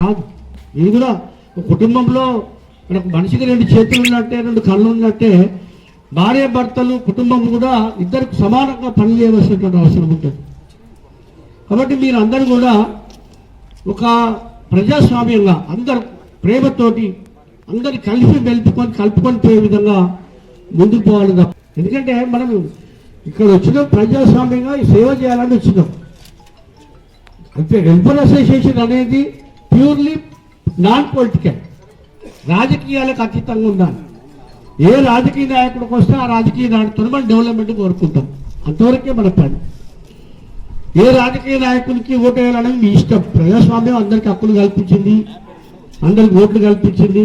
కాదు ఇది కూడా ఒక కుటుంబంలో మనిషికి రెండు చేతులు ఉన్నట్టే రెండు కళ్ళు ఉన్నట్టే భార్య భర్తలు కుటుంబం కూడా ఇద్దరికి సమానంగా పని చేయవలసినటువంటి అవసరం ఉంటుంది. కాబట్టి మీరు అందరూ కూడా ఒక ప్రజాస్వామ్యంగా అందరు ప్రేమతోటి అందరు కలిసి మెలుపుకొని కలుపుకొని పోయే విధంగా ముందుకు పోవాలి తప్ప. ఎందుకంటే మనం ఇక్కడ వచ్చినాం ప్రజాస్వామ్యంగా సేవ చేయాలని వచ్చినాం. అంటే వెల్ఫేర్ అసోసియేషన్ అనేది ప్యూర్లీ నాన్ పొలిటికల్ రాజకీయాలకు అతీతంగా ఉండాలి. ఏ రాజకీయ నాయకుడికి వస్తే ఆ రాజకీయ నాయకుడు మనం డెవలప్మెంట్ కోరుకుంటాం. అంతవరకే మన పని. ఏ రాజకీయ నాయకునికి ఓటు వేయాలనేది మీ ఇష్టం. ప్రజాస్వామ్యం అందరికీ హక్కులు కల్పించింది. అందరికి ఓట్లు కల్పించింది.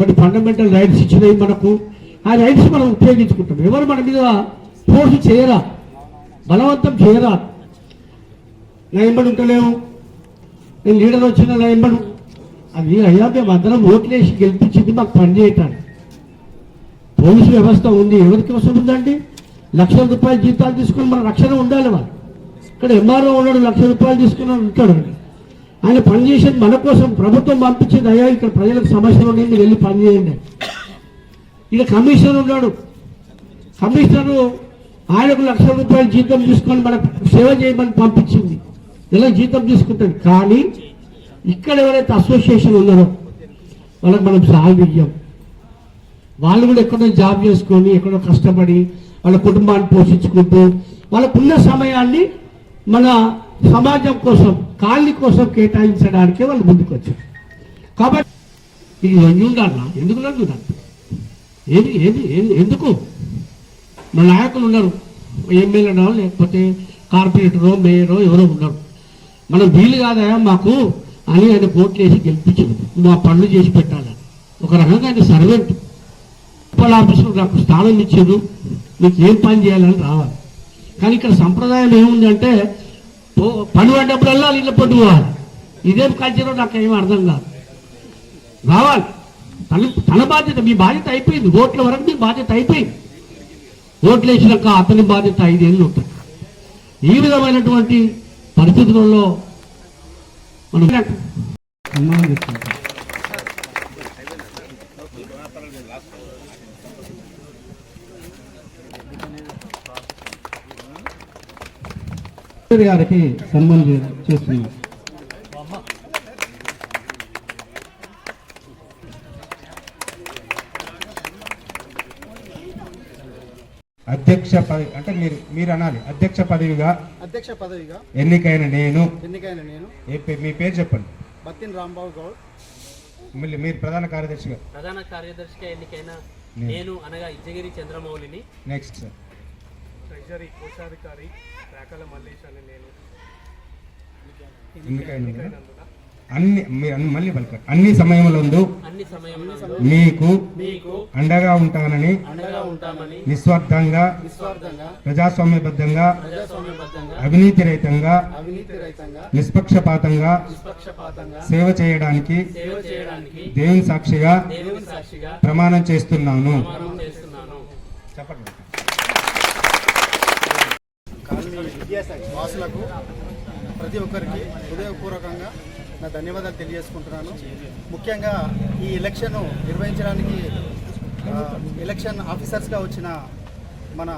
కొన్ని ఫండమెంటల్ రైట్స్ ఇచ్చినాయి మనకు. ఆ రైట్స్ మనం ఉపయోగించుకుంటాం. ఎవరు మన మీద ఫోర్స్ చేయరా? బలవంతం చేయరా? నా ఎంబడి ఉంటలేము నేను లీడర్ వచ్చిన నా ఎంబడు అది అయ్యా మేము అందరం ఓట్లేసి గెలిపించింది మాకు పని చేయటానికి. పోలీసు వ్యవస్థ ఉంది. ఎవరికి అవసరం ఉందండి? లక్షల రూపాయలు జీతాలు తీసుకుని మన రక్షణ ఉండాలి వాళ్ళు. ఇక్కడ ఎంఆర్ఓ ఉన్నాడు లక్ష రూపాయలు తీసుకుని ఉంటాడు. ఆయన పనిచేసేది మన కోసం. ప్రభుత్వం పంపించింది అయ్యా ఇక్కడ ప్రజలకు సమస్యలు ఉన్నాయి మీరు వెళ్ళి పనిచేయండి. ఇక కమిషనర్ ఉన్నాడు. కమిషనరు ఆయనకు లక్ష రూపాయలు జీతం తీసుకొని మనకు సేవ చేయమని పంపించింది. ఇలా జీతం తీసుకుంటాడు. కానీ ఇక్కడ ఎవరైతే అసోసియేషన్ ఉన్నారో వాళ్ళకి మనం సాయం ఇయ్యం. వాళ్ళు కూడా ఎక్కడో జాబ్ చేసుకొని ఎక్కడో కష్టపడి వాళ్ళ కుటుంబాన్ని పోషించుకుంటూ వాళ్ళకున్న సమయాన్ని మన సమాజం కోసం కాళ్ళి కోసం కేటాయించడానికే వాళ్ళు ముందుకు వచ్చారు కాబట్టి ఇది ఇవన్నీ ఉండాలన్నా ఎందుకు ఉండాలి? ఏది ఏది ఎందుకు? మన నాయకులు ఉన్నారు. ఎమ్మెల్యేనో లేకపోతే కార్పొరేటరో మేయరో ఎవరో ఉన్నారు. మనం వీలు కాదా? మాకు అని ఆయన ఓట్లు వేసి గెలిపించదు మా పనులు చేసి పెట్టాలని ఒక రకంగా ఆయన సర్వెంట్. ఉప్పల్ ఆఫీసులో నాకు స్థానం ఇచ్చారు. మీకు ఏం పని చేయాలని రావాలి. కానీ ఇక్కడ సంప్రదాయం ఏముందంటే పని పడ్డప్పుడల్లా ఇళ్ళ పొద్దు పోవాలి ఇదేం కల్చరో నాకు ఏం అర్థం కాదు. రావాలి. తన తన బాధ్యత మీ బాధ్యత అయిపోయింది. ఓట్ల వరకు మీ బాధ్యత అయిపోయింది. ఓట్లు వేసినాక అతని బాధ్యత ఐదేళ్ళు ఉంటుంది. ఈ విధమైనటువంటి పరిస్థితులలో మనం గారికి సన్మానం చేస్తున్నాం. అధ్యక్ష పదవి అంటే మీరు మీరు అనాలి. అధ్యక్ష పదవిగా అధ్యక్ష పదవిగా ఎన్నికైన నేను ఎన్నికైన నేను మీ పేరు చెప్పండి. బత్తిన రాంబాబు గౌడ్. మళ్ళీ మీరు ప్రధాన కార్యదర్శిగా. ప్రధాన కార్యదర్శిగా ఎన్నికైన నేను. అనగా ఇజ్జగిరి చంద్రమౌళిని. నెక్స్ట్ సార్ ట్రెజరీ కోశాధికారి. మల్లేష్ అని నేను. అన్ని మీరు మళ్ళీ అన్ని సమయంలో మీకు మీకు అండగా ఉంటానని అండగా ఉంటామని నిస్వార్థంగా ప్రజాస్వామ్యబద్ధంగా అవినీతి రహితంగా నిష్పక్షపాతంగా నిష్పక్షపాతంగా సేవ చేయడానికి సేవ చేయడానికి దేవుని సాక్షిగా దేవుని సాక్షిగా ప్రమాణం చేస్తున్నాను. ప్రమాణం చేస్తున్నాను. చెప్పండి కాలనీ విద్యాశాఖ వాసులకు ప్రతి ఒక్కరికి హృదయపూర్వకంగా నా ధన్యవాదాలు తెలియజేసుకుంటున్నాను. ముఖ్యంగా ఈ ఎలక్షన్ నిర్వహించడానికి ఎలక్షన్ ఆఫీసర్స్గా వచ్చిన మన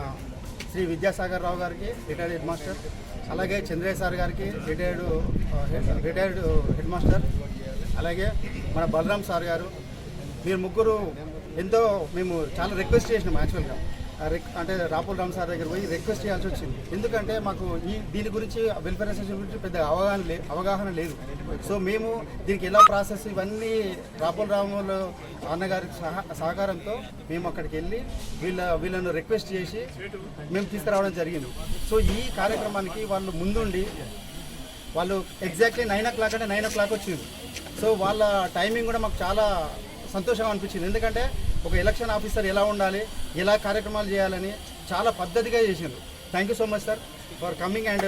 శ్రీ విద్యాసాగర్ రావు గారికి రిటైర్డ్ హెడ్ మాస్టర్ అలాగే చంద్రయ్య సార్ గారికి రిటైర్డ్ రిటైర్డ్ హెడ్ మాస్టర్ అలాగే మన బలరాం సార్ గారు మీరు ముగ్గురు ఎంతో మేము చాలా రిక్వెస్ట్ చేసినాం యాక్చువల్గా అంటే రాపుల్ రామ్ సార్ దగ్గర పోయి రిక్వెస్ట్ చేయాల్సి వచ్చింది. ఎందుకంటే మాకు ఈ దీని గురించి వెల్ఫేర్ అసోసియేషన్ గురించి పెద్ద అవగాహన లే అవగాహన లేదు. సో మేము దీనికి ఎలా ప్రాసెస్ ఇవన్నీ రాపుల్ రాములు అన్నగారి సహా సహకారంతో మేము అక్కడికి వెళ్ళి వీళ్ళ వీళ్ళను రిక్వెస్ట్ చేసి మేము తీసుకురావడం జరిగింది. సో ఈ కార్యక్రమానికి వాళ్ళు ముందుండి వాళ్ళు ఎగ్జాక్ట్లీ నైన్ ఓ క్లాక్ అంటే నైన్ ఓ క్లాక్ వచ్చింది. సో వాళ్ళ టైమింగ్ కూడా మాకు చాలా సంతోషంగా అనిపించింది. ఎందుకంటే ఒక ఎలక్షన్ ఆఫీసర్ ఎలా ఉండాలి ఎలా కార్యక్రమాలు చేయాలని చాలా పద్ధతిగా చేసిండ్రు. Thank you so much sir for coming and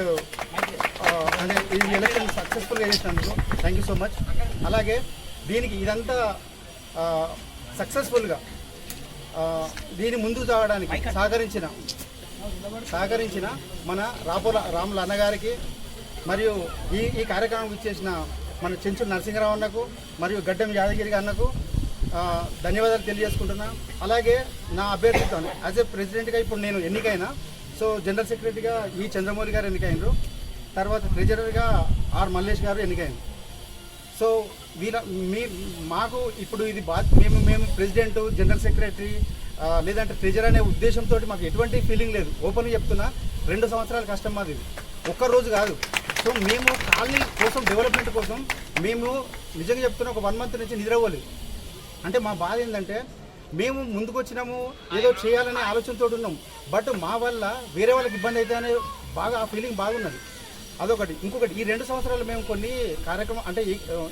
అంటే ఈ ఎలక్షన్ సక్సెస్ఫుల్గా చేసినందుకు థ్యాంక్ యూ సో మచ్ అలాగే దీనికి ఇదంతా uh, సక్సెస్ఫుల్గా uh, దీని ముందుకు సాగడానికి సహకరించిన సహకరించిన మన రాపుల రాముల అన్నగారికి మరియు ఈ ఈ కార్యక్రమం ఇచ్చేసిన మన చెంచు నరసింహరావు అన్నకు మరియు గడ్డం యాదగిరి అన్నకు ధన్యవాదాలు తెలియజేసుకుంటున్నా. అలాగే నా అభ్యర్థితో యాజ్ ఏ ప్రెసిడెంట్గా ఇప్పుడు నేను ఎన్నికైనా సో జనరల్ సెక్రటరీగా ఈ చంద్రమౌళి గారు ఎన్నికైనరు. తర్వాత ట్రెజరర్గా ఆర్ మల్లేష్ గారు ఎన్నికైనరు. సో వీళ్ళ మీ మాకు ఇప్పుడు ఇది బా మేము మేము ప్రెసిడెంట్ జనరల్ సెక్రటరీ లేదంటే ట్రెజర్ అనే ఉద్దేశంతో మాకు ఎటువంటి ఫీలింగ్ లేదు. ఓపెన్గా చెప్తున్నా రెండు సంవత్సరాల కష్టం మాది. ఇది. ఒక్క రోజు కాదు. సో మేము కాలనీ కోసం డెవలప్మెంట్ కోసం మేము నిజంగా చెప్తున్నా ఒక వన్ మంత్ నుంచి నిద్రపోలేదు. అంటే మా బాధ ఏంటంటే మేము ముందుకు వచ్చినాము ఏదో చేయాలనే ఆలోచనతో ఉన్నాం. బట్ మా వల్ల వేరే వాళ్ళకి ఇబ్బంది అయితే అనే బాగా ఆ ఫీలింగ్ బాగున్నది. అదొకటి. ఇంకొకటి ఈ రెండు సంవత్సరాలు మేము కొన్ని కార్యక్రమం అంటే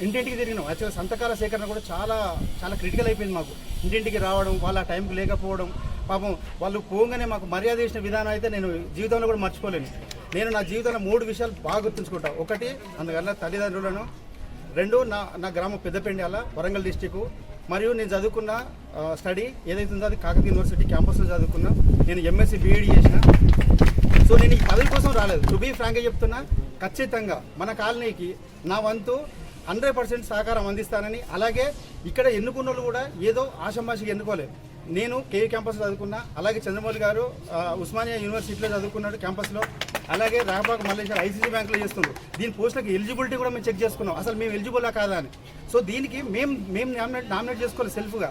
ఇంటింటికి తిరిగినాం. యాక్చువల్గా సంతకాల సేకరణ కూడా చాలా చాలా క్రిటికల్ అయిపోయింది మాకు. ఇంటింటికి రావడం వాళ్ళ టైంకి లేకపోవడం పాపం వాళ్ళు పోగానే మాకు మర్యాద చేసిన విధానం అయితే నేను జీవితంలో కూడా మర్చిపోలేను. నేను నా జీవితంలో మూడు విషయాలు బాగా గుర్తుంచుకుంటా. ఒకటి అందువల్ల తల్లిదండ్రులను. రెండు నా నా గ్రామం పెద్దపెండ్యాల వరంగల్ డిస్టిక్ మరియు నేను చదువుకున్న స్టడీ ఏదైతే ఉందో అది కాకతీయ యూనివర్సిటీ క్యాంపస్లో చదువుకున్నా. నేను ఎంఎస్సి బీఈడి చేసిన. సో నేను ఈ పదవి కోసం రాలేదు. టు బీ ఫ్రాంక్గా చెప్తున్నా ఖచ్చితంగా మన కాలనీకి నా వంతు హండ్రెడ్ పర్సెంట్ సహకారం అందిస్తానని అలాగే ఇక్కడ ఎన్నుకున్న వాళ్ళు కూడా ఏదో ఆషమాషిగా ఎన్నుకోలేదు. నేను కేవీ క్యాంపస్ చదువుకున్నా అలాగే చంద్రమౌళి గారు ఉస్మానియా యూనివర్సిటీలో చదువుకున్నాడు క్యాంపస్లో అలాగే రాయపాక మల్లేశ్వర ఐసీసీ బ్యాంక్లో చేస్తుండ్రు. దీని పోస్టులకు ఎలిజిబిలిటీ కూడా మేము చెక్ చేసుకున్నాం. అసలు మేము ఎలిజిబుల్లా కాదా అని. సో దీనికి మేము మేము నామినేట్ నామినేట్ చేసుకోవాలి సెల్ఫ్గా.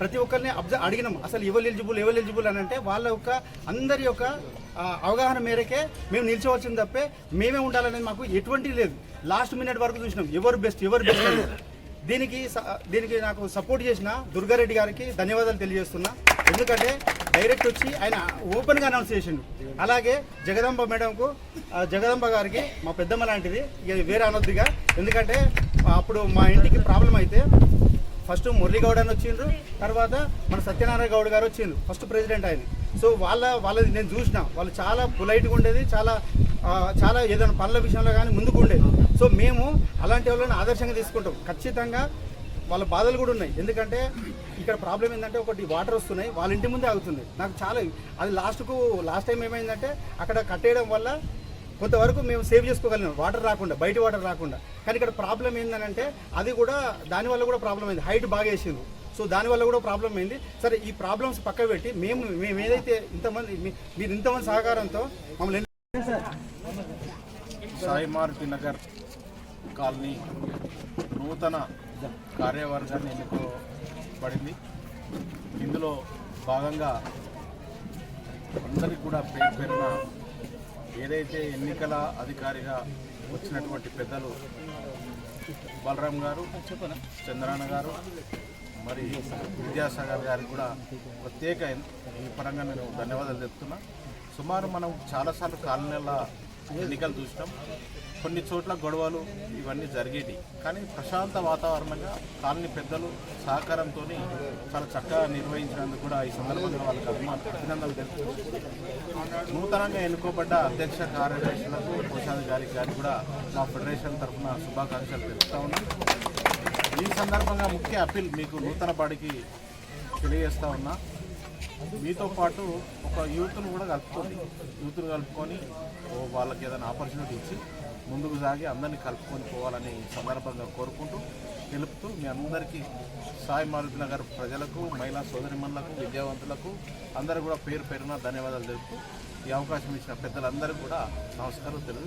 ప్రతి ఒక్కరిని అబ్జర్వ్ అడిగినాం. అసలు ఎవరు ఎలిజిబుల్ ఎవరు ఎలిజిబుల్ అని అంటే వాళ్ళ యొక్క అందరి యొక్క అవగాహన మేరకే మేము నిల్చోవచ్చింది తప్పే మేమే ఉండాలనేది మాకు ఎటువంటి లేదు. లాస్ట్ మినిట్ వరకు చూసినాం. ఎవరు బెస్ట్ ఎవరు బెస్ట్ దీనికి స- దీనికి నాకు సపోర్ట్ చేసిన దుర్గారెడ్డి గారికి ధన్యవాదాలు తెలియజేస్తున్నా. ఎందుకంటే డైరెక్ట్ వచ్చి ఆయన ఓపెన్గా అనౌన్స్ చేసిండు. అలాగే జగదంబ మేడంకు జగదంబ గారికి మా పెద్దమ్మ లాంటిది వేరే అనొద్దుగా. ఎందుకంటే అప్పుడు మా ఇంటికి ప్రాబ్లం అయితే ఫస్ట్ మురళీ గౌడ్ అని వచ్చిండ్రు తర్వాత మన సత్యనారాయణ గౌడ్ గారు వచ్చిండ్రు ఫస్ట్ ప్రెసిడెంట్ ఆయన సో వాళ్ళ వాళ్ళది నేను చూసిన. వాళ్ళు చాలా పొలైట్గా ఉండేది చాలా చాలా ఏదైనా పనుల విషయంలో కానీ ముందుకు ఉండేది. సో మేము అలాంటి వాళ్ళని ఆదర్శంగా తీసుకుంటాం. ఖచ్చితంగా వాళ్ళ బాధలు కూడా ఉన్నాయి. ఎందుకంటే ఇక్కడ ప్రాబ్లం ఏంటంటే ఒకటి వాటర్ వస్తున్నాయి వాళ్ళ ఇంటి ముందే ఆగుతుంది. నాకు చాలా అది లాస్ట్కు లాస్ట్ టైం ఏమైందంటే అక్కడ కట్టేయడం వల్ల కొంతవరకు మేము సేవ్ చేసుకోగలిగాం. వాటర్ రాకుండా బయట వాటర్ రాకుండా. కానీ ఇక్కడ ప్రాబ్లం ఏంటంటే అది కూడా దానివల్ల కూడా ప్రాబ్లం అయింది. హైట్ బాగా వేసింది సో దానివల్ల కూడా ప్రాబ్లం అయింది. సరే ఈ ప్రాబ్లమ్స్ పక్క పెట్టి మేము మేము ఏదైతే ఇంతమంది మీ- మీరు ఇంతమంది సహకారంతో మమ్మల్ని సాయిమారుతి నగర్ కాలనీ నూతన కార్యవర్గాన్ని ఎన్నుకోబడింది. ఇందులో భాగంగా అందరికీ కూడా పేరు పేరున ఏదైతే ఎన్నికల అధికారిగా వచ్చినటువంటి పెద్దలు బలరాం గారు చంద్రాన్న గారు మరి విద్యాసాగర్ గారికి కూడా ప్రత్యేక ఈ పరంగా నేను ధన్యవాదాలు చెప్తున్నా. సుమారు మనం చాలాసార్లు కాలనీల ఎన్నికలు చూసినాం. కొన్ని చోట్ల గొడవలు ఇవన్నీ జరిగేవి కానీ ప్రశాంత వాతావరణంగా కాలనీ పెద్దలు సహకారంతో చాలా చక్కగా నిర్వహించినందుకు కూడా ఈ సందర్భంగా వాళ్ళకి అభిమాన అభినందనలు తెలుపుతూ నూతనంగా ఎన్నుకోబడ్డ అధ్యక్ష కార్యదర్శులకు కోశాధికారి గారికి కూడా మా ఫెడరేషన్ తరఫున శుభాకాంక్షలు తెలుపుతా ఉన్నాం. ఈ సందర్భంగా ముఖ్య అప్పీల్ మీకు నూతన బాడికి తెలియజేస్తా ఉన్నా. మీతో పాటు ఒక యూత్ను కూడా కలుపుకొని యూత్ను కలుపుకొని వాళ్ళకి ఏదైనా ఆపర్చునిటీ ఇచ్చి ముందుకు సాగి అందరినీ కలుపుకొని పోవాలని సందర్భంగా కోరుకుంటూ తెలుపుతూ మీ అందరికీ సాయి మారుతి నగర్ ప్రజలకు మహిళా సోదరిమణులకు విద్యావంతులకు అందరూ కూడా పేరు పేరున ధన్యవాదాలు తెలుపుతూ ఈ అవకాశం ఇచ్చిన పెద్దలందరూ కూడా నమస్కారం తెలుగు